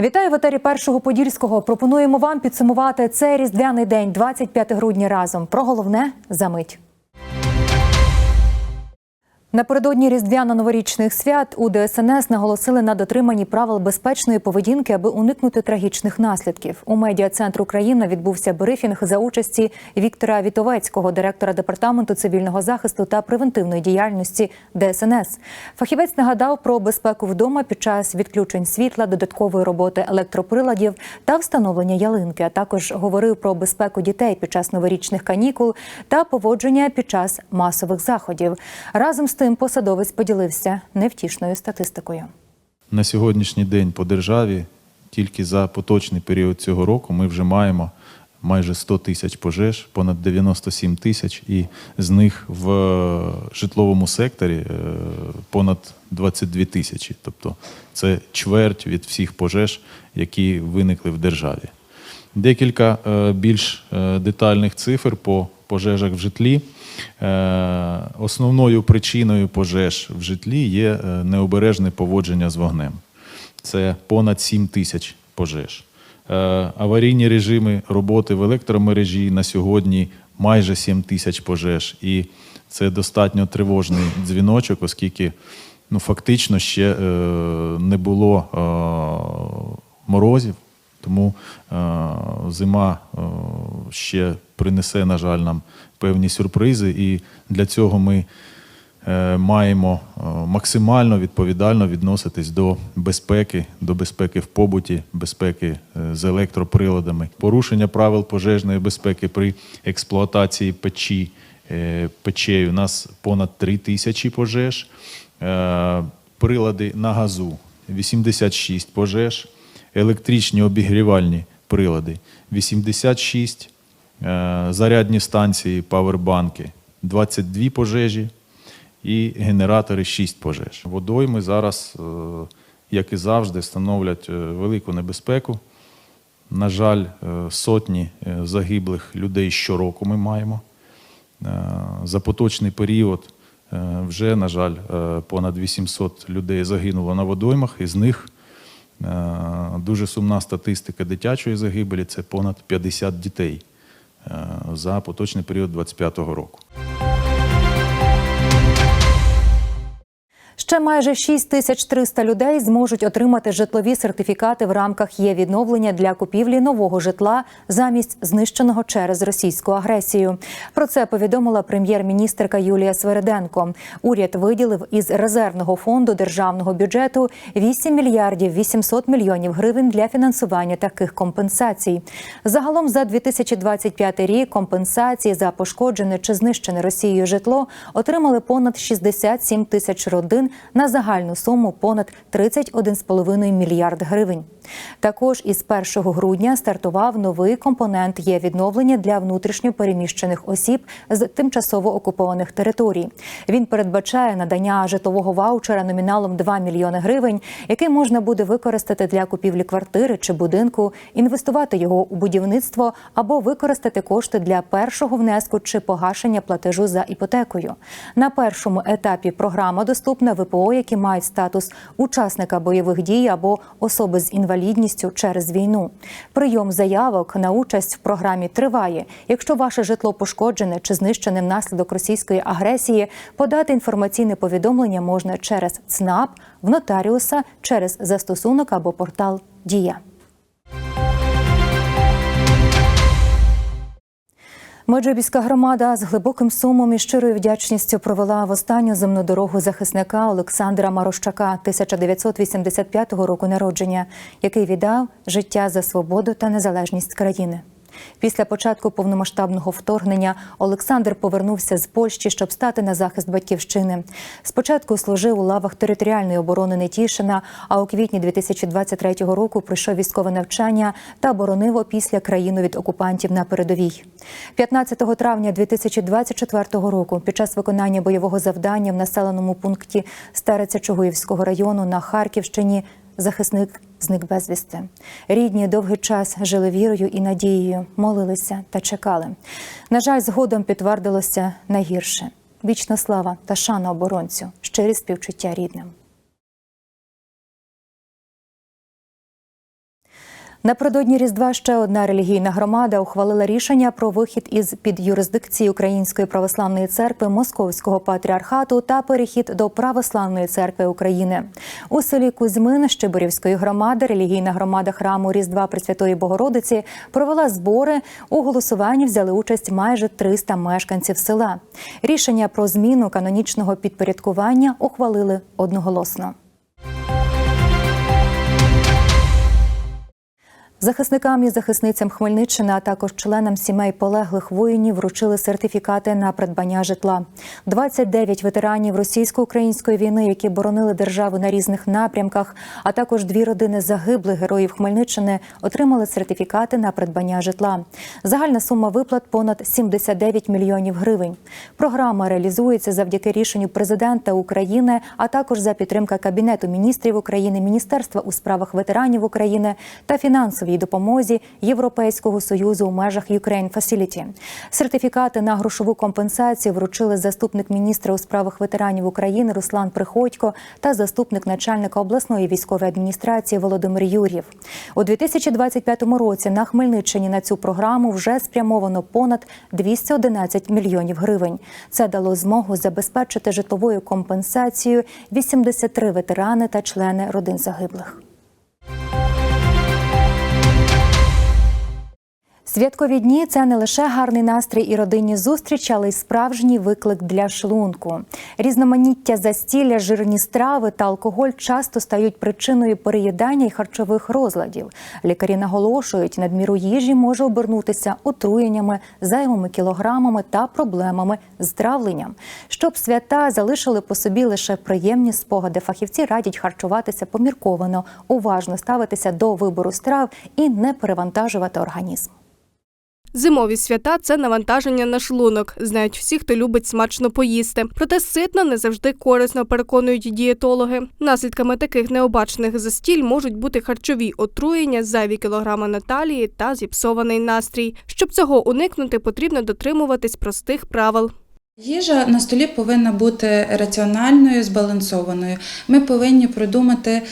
Вітаю в етері першого подільського. Пропонуємо вам підсумувати цей різдвяний день, 25 грудня разом. Про головне за мить. Напередодні різдвяно-новорічних свят у ДСНС наголосили на дотриманні правил безпечної поведінки, аби уникнути трагічних наслідків. У медіа центру Україна відбувся брифінг за участі Віктора Вітовецького, директора департаменту цивільного захисту та превентивної діяльності ДСНС. Фахівець нагадав про безпеку вдома під час відключень світла, додаткової роботи електроприладів та встановлення ялинки. А також говорив про безпеку дітей під час новорічних канікул та поводження під час масових заходів. Разом з тим посадовець поділився невтішною статистикою. На сьогоднішній день по державі тільки за поточний період цього року ми вже маємо майже 100 тисяч пожеж, понад 97 тисяч, і з них в е, житловому секторі е, понад 22 тисячі. Тобто це чверть від всіх пожеж, які виникли в державі. Декілька е, більш е, детальних цифр по пожежах в житлі. Е, Основною причиною пожеж в житлі є необережне поводження з вогнем. Це понад 7 тисяч пожеж. Аварійні режими роботи в електромережі на сьогодні майже 7 тисяч пожеж. І це достатньо тривожний дзвіночок, оскільки ну, фактично ще не було морозів. Тому е, зима е, ще принесе, на жаль, нам певні сюрпризи, і для цього ми е, маємо максимально відповідально відноситись до безпеки, до безпеки в побуті, безпеки з електроприладами, порушення правил пожежної безпеки при експлуатації печі. Печей. У нас понад 3 тисячі пожеж, прилади на газу. 86 пожеж електричні обігрівальні прилади 86, е, зарядні станції, павербанки 22 пожежі і генератори 6 пожеж. Водойми зараз, е, як і завжди, становлять е, велику небезпеку. На жаль, сотні загиблих людей щороку ми маємо. За поточний період вже, на жаль, понад 800 людей загинуло на водоймах, із них Дуже сумна статистика дитячої загибелі це понад 50 дітей е, за поточний період 2025 року. Ще майже 6300 людей зможуть отримати житлові сертифікати в рамках є відновлення для купівлі нового житла замість знищеного через російську агресію. Про це повідомила прем'єр-міністерка Юлія Свериденко. Уряд виділив із резервного фонду державного бюджету 8 мільярдів 800 мільйонів гривень для фінансування таких компенсацій. Загалом за 2025 рік компенсації за пошкоджене чи знищене Росією житло отримали понад 67 тисяч родин на загальну суму понад 31,5 мільярд гривень. Також із 1 грудня стартував новий компонент є відновлення для внутрішньо переміщених осіб з тимчасово окупованих територій. Він передбачає надання житлового ваучера номіналом 2 мільйони гривень, який можна буде використати для купівлі квартири чи будинку, інвестувати його у будівництво або використати кошти для першого внеску чи погашення платежу за іпотекою. На першому етапі програма доступна ВПО, які мають статус учасника бойових дій або особи з інвалідністю через війну. Прийом заявок на участь в програмі триває. Якщо ваше житло пошкоджене чи знищене внаслідок російської агресії, подати інформаційне повідомлення можна через ЦНАП, в нотаріуса, через застосунок або портал Дія. Меджибіська громада з глибоким сумом і щирою вдячністю провела в останню земну дорогу захисника Олександра Марощака 1985 року народження, який віддав життя за свободу та незалежність країни. Після початку повномасштабного вторгнення Олександр повернувся з Польщі, щоб стати на захист батьківщини. Спочатку служив у лавах територіальної оборони Нетішина, а у квітні 2023 року пройшов військове навчання та боронив опісля країну від окупантів на передовій. 15 травня 2024 року, під час виконання бойового завдання в населеному пункті Стариця Чугуївського району на Харківщині. Захисник зник безвісти. Рідні довгий час жили вірою і надією, молилися та чекали. На жаль, згодом підтвердилося найгірше: вічна слава та шана оборонцю, щирі співчуття рідним. Напередодні Різдва ще одна релігійна громада ухвалила рішення про вихід із під юрисдикції Української православної церкви Московського патріархату та перехід до Православної церкви України. У селі Кузьмин Щеборівської громади релігійна громада храму Різдва Пресвятої Богородиці провела збори. У голосуванні взяли участь майже 300 мешканців села. Рішення про зміну канонічного підпорядкування ухвалили одноголосно. Захисникам і захисницям Хмельниччини, а також членам сімей полеглих воїнів вручили сертифікати на придбання житла. 29 ветеранів російсько-української війни, які боронили державу на різних напрямках, а також дві родини загиблих героїв Хмельниччини отримали сертифікати на придбання житла. Загальна сума виплат понад 79 мільйонів гривень. Програма реалізується завдяки рішенню президента України, а також за підтримка Кабінету міністрів України, Міністерства у справах ветеранів України та фінансовій допомозі Європейського союзу у межах Ukraine Facility. Сертифікати на грошову компенсацію вручили заступник міністра у справах ветеранів України Руслан Приходько та заступник начальника обласної військової адміністрації Володимир Юр'єв. У 2025 році на Хмельниччині на цю програму вже спрямовано понад 211 мільйонів гривень. Це дало змогу забезпечити житловою компенсацією 83 ветерани та члени родин загиблих. Святкові дні це не лише гарний настрій і родинні зустрічі, але й справжній виклик для шлунку. Різноманіття застілля, жирні страви та алкоголь часто стають причиною переїдання і харчових розладів. Лікарі наголошують, надміру їжі може обернутися отруєннями, зайвими кілограмами та проблемами з травленням. Щоб свята залишили по собі лише приємні спогади, фахівці радять харчуватися помірковано, уважно ставитися до вибору страв і не перевантажувати організм. Зимові свята це навантаження на шлунок. Знають всі, хто любить смачно поїсти. Проте ситно не завжди корисно, переконують дієтологи. Наслідками таких необачених застіль можуть бути харчові отруєння, зайві кілограми наталії та зіпсований настрій. Щоб цього уникнути, потрібно дотримуватись простих правил. Їжа на столі повинна бути раціональною, збалансованою. Ми повинні продумати.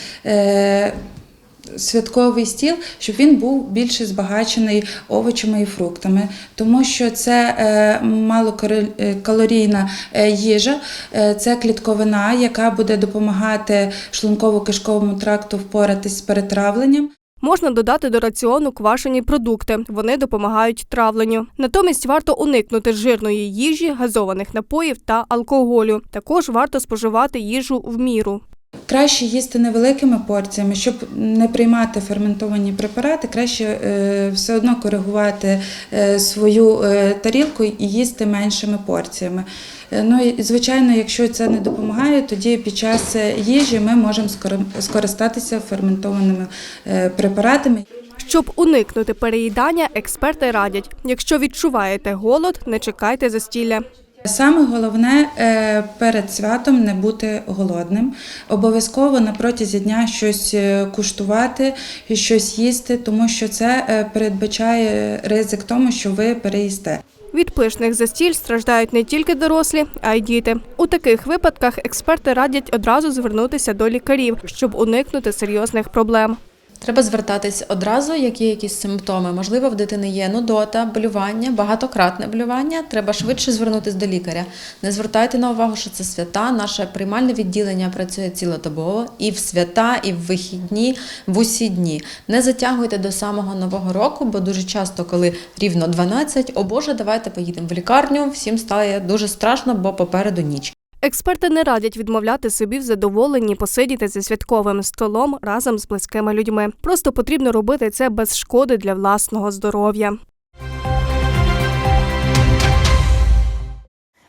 Святковий стіл, щоб він був більше збагачений овочами і фруктами, тому що це е, малокалорійна е, їжа, е, це клітковина, яка буде допомагати шлунково-кишковому тракту впоратись з перетравленням. Можна додати до раціону квашені продукти. Вони допомагають травленню. Натомість варто уникнути жирної їжі, газованих напоїв та алкоголю. Також варто споживати їжу в міру. Краще їсти невеликими порціями, щоб не приймати ферментовані препарати, краще е, все одно коригувати е, свою е, тарілку і їсти меншими порціями. Ну і звичайно, якщо це не допомагає, тоді під час їжі ми можемо скори- скористатися ферментованими препаратами. Щоб уникнути переїдання, експерти радять: якщо відчуваєте голод, не чекайте застілля. Саме головне е, перед святом не бути голодним. Обов'язково на протязі дня щось е, куштувати, щось їсти, тому що це е, передбачає ризик тому, що ви переїсте. Від пишних застіль страждають не тільки дорослі, а й діти. У таких випадках експерти радять одразу звернутися до лікарів, щоб уникнути серйозних проблем. Треба звертатись одразу, як є якісь симптоми. Можливо, в дитини є нудота, болювання, багатократне болювання. Треба швидше звернутися до лікаря. Не звертайте на увагу, що це свята. Наше приймальне відділення працює цілодобово і в свята, і в вихідні, в усі дні. Не затягуйте до самого нового року, бо дуже часто, коли рівно 12, о Боже, давайте поїдемо в лікарню. Всім стає дуже страшно, бо попереду ніч. Експерти не радять відмовляти собі в задоволенні посидіти за святковим столом разом з близькими людьми. Просто потрібно робити це без шкоди для власного здоров'я.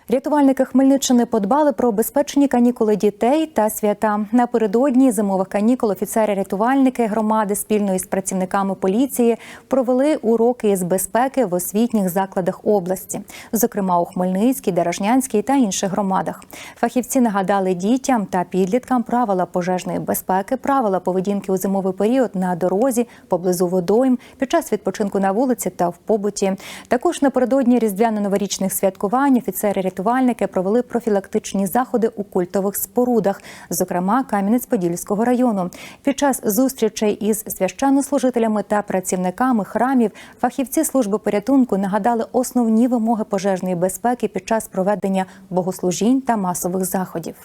Рятувальники Хмельниччини подбали про безпечні канікули дітей та свята. Напередодні зимових канікул офіцери-рятувальники громади спільно із працівниками поліції провели уроки із безпеки в освітніх закладах області, зокрема у Хмельницькій, Дорожнянській та інших громадах. Фахівці нагадали дітям та підліткам правила пожежної безпеки, правила поведінки у зимовий період на дорозі, поблизу водойм, під час відпочинку на вулиці та в побуті. Також напередодні різдвяно-новорічних святкувань офіцери рятувальники провели профілактичні заходи у культових спорудах, зокрема Кам'янець-Подільського району. Під час зустрічей із священнослужителями та працівниками храмів фахівці служби порятунку нагадали основні вимоги пожежної безпеки під час проведення богослужінь та масових заходів.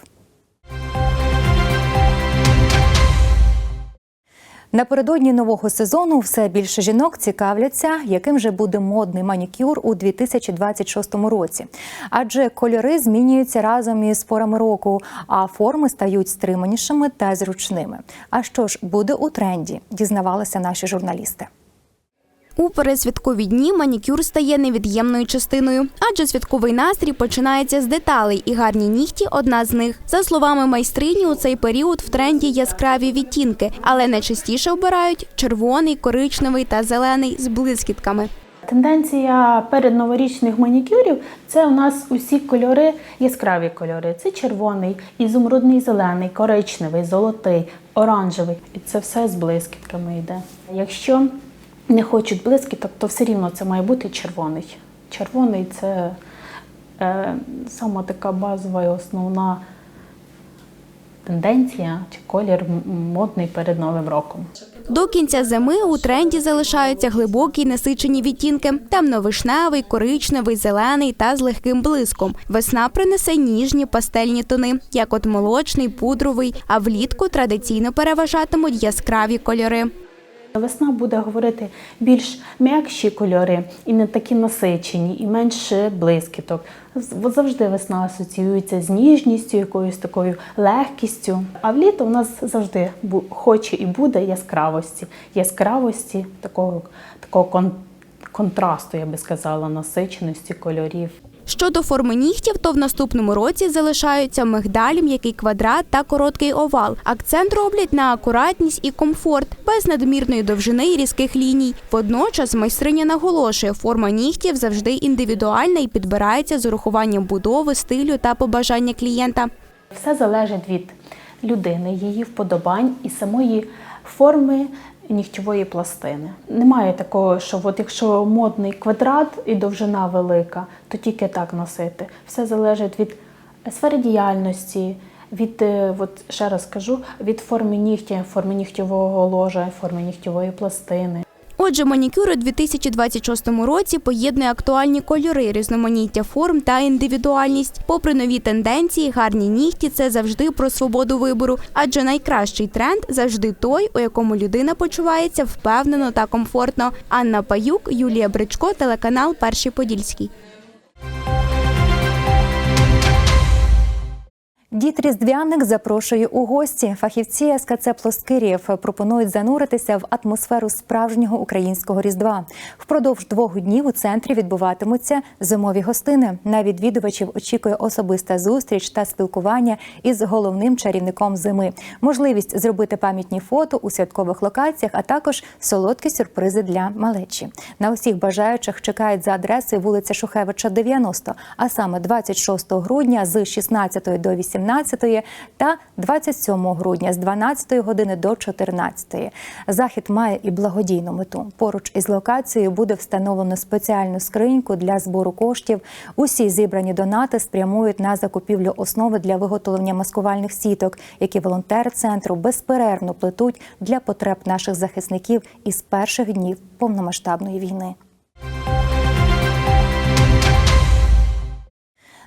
Напередодні нового сезону все більше жінок цікавляться, яким же буде модний манікюр у 2026 році. Адже кольори змінюються разом із порами року, а форми стають стриманішими та зручними. А що ж буде у тренді? Дізнавалися наші журналісти. У передсвяткові дні манікюр стає невід'ємною частиною, адже святковий настрій починається з деталей, і гарні нігті одна з них. За словами майстрині, у цей період в тренді яскраві відтінки, але найчастіше обирають червоний, коричневий та зелений з блискітками. Тенденція передноворічних манікюрів це у нас усі кольори, яскраві кольори. Це червоний, ізумрудний зелений, коричневий, золотий, оранжевий. І це все з блискітками йде. Якщо не хочуть блискіток, то все рівно це має бути червоний. Червоний це е, сама така базова і основна тенденція чи колір модний перед Новим роком. До кінця зими у тренді залишаються глибокі насичені відтінки: темно-вишневий, коричневий, зелений та з легким блиском. Весна принесе ніжні пастельні тони, як от молочний, пудровий, а влітку традиційно переважатимуть яскраві кольори. Весна буде говорити більш м'якші кольори і не такі насичені, і менше блискіток. Завжди весна асоціюється з ніжністю, якоюсь такою легкістю. А вліто у нас завжди хоче і буде яскравості, яскравості такого, такого кон- контрасту, я би сказала, насиченості кольорів. Щодо форми нігтів, то в наступному році залишаються мигдаль, м'який квадрат та короткий овал. Акцент роблять на акуратність і комфорт, без надмірної довжини і різких ліній. Водночас майстриня наголошує, форма нігтів завжди індивідуальна і підбирається з урахуванням будови, стилю та побажання клієнта. Все залежить від людини, її вподобань і самої форми нігтєвої пластини. Немає такого, що от якщо модний квадрат і довжина велика, то тільки так носити. Все залежить від сфери діяльності, від, е, от ще раз кажу, від форми нігтя, форми нігтєвого ложа, форми нігтєвої пластини. Отже, манікюр у 2026 році поєднує актуальні кольори, різноманіття форм та індивідуальність. Попри нові тенденції, гарні нігті це завжди про свободу вибору, адже найкращий тренд завжди той, у якому людина почувається впевнено та комфортно. Анна Паюк, Юлія Бричко, телеканал Перший Подільський. Дід Різдвяник запрошує у гості. Фахівці СКЦ Плоскирів пропонують зануритися в атмосферу справжнього українського різдва. Впродовж двох днів у центрі відбуватимуться зимові гостини. На відвідувачів очікує особиста зустріч та спілкування із головним чарівником зими. Можливість зробити пам'ятні фото у святкових локаціях, а також солодкі сюрпризи для малечі. На усіх бажаючих чекають за адресою вулиця Шухевича, 90, а саме 26 грудня з 16 до 18 та 27 грудня з 12 години до 14. Захід має і благодійну мету. Поруч із локацією буде встановлено спеціальну скриньку для збору коштів. Усі зібрані донати спрямують на закупівлю основи для виготовлення маскувальних сіток, які волонтери центру безперервно плетуть для потреб наших захисників із перших днів повномасштабної війни.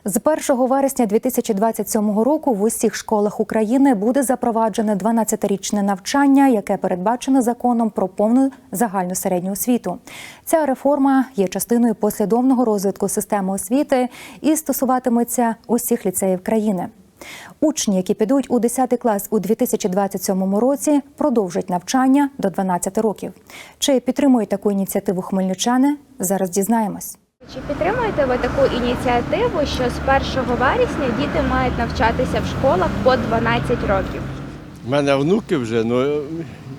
З 1 вересня 2027 року в усіх школах України буде запроваджене 12-річне навчання, яке передбачено законом про повну загальну середню освіту. Ця реформа є частиною послідовного розвитку системи освіти і стосуватиметься усіх ліцеїв країни. Учні, які підуть у 10 клас у 2027 році, продовжать навчання до 12 років. Чи підтримують таку ініціативу хмельничани? Зараз дізнаємось. Чи підтримуєте ви таку ініціативу, що з 1 вересня діти мають навчатися в школах по 12 років? У мене внуки вже, ну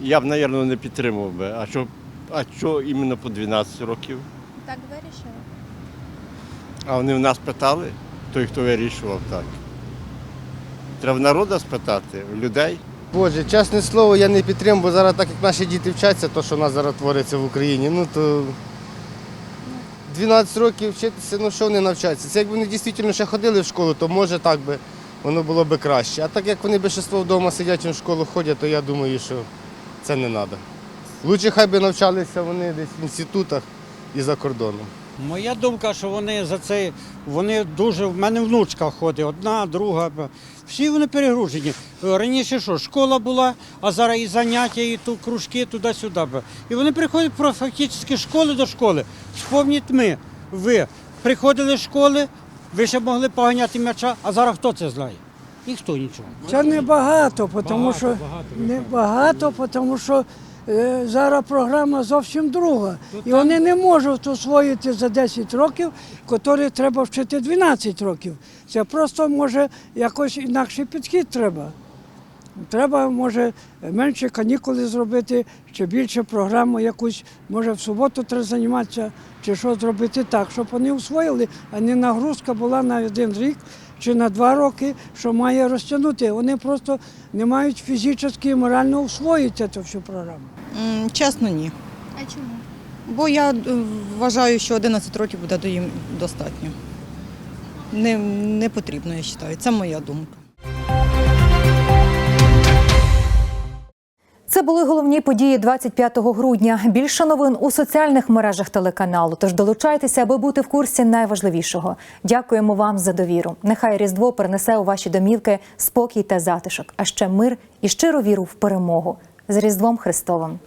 я б, мабуть, не підтримував би. А що, а що іменно по 12 років? Так вирішили. А вони в нас питали, той, хто вирішував так. Треба в народу спитати, в людей. Боже, чесне слово, я не підтримую, бо зараз так як наші діти вчаться, то що в нас зараз твориться в Україні, ну то 12 років вчитися, ну що вони навчаються? Це якби вони дійсно ще ходили в школу, то може так би воно було б краще. А так як вони більшість вдома сидять і в школу ходять, то я думаю, що це не треба. Лучше хай би навчалися вони десь в інститутах і за кордоном. Моя думка, що вони за це, вони дуже, в мене внучка ходить, одна, друга. Всі вони перегружені. Раніше що, школа була, а зараз і заняття, і ту кружки туди-сюди. І вони приходять про фактично школи до школи. Вспомніть ми, ви приходили з школи, ви ще могли поганяти м'яча, а зараз хто це знає? Ніхто нічого. Це небагато, тому Багато, що багато, небагато, тому що зараз програма зовсім друга. І вони не можуть освоїти за 10 років, котрі треба вчити 12 років. Це просто може якось інакший підхід треба. Треба, може, менше канікули зробити, чи більше програму якусь, може в суботу треба займатися, чи що зробити так, щоб вони усвоїли, а не нагрузка була на один рік чи на два роки, що має розтягнути. Вони просто не мають фізично і морально усвоїти цю всю програму. Чесно, ні. А чому? Бо я е, вважаю, що 11 років буде їм достатньо. Не, не потрібно, я вважаю. Це моя думка. Це були головні події 25 грудня. Більше новин у соціальних мережах телеканалу. Тож долучайтеся, аби бути в курсі найважливішого. Дякуємо вам за довіру. Нехай Різдво принесе у ваші домівки спокій та затишок, а ще мир і щиру віру в перемогу з Різдвом Христовим.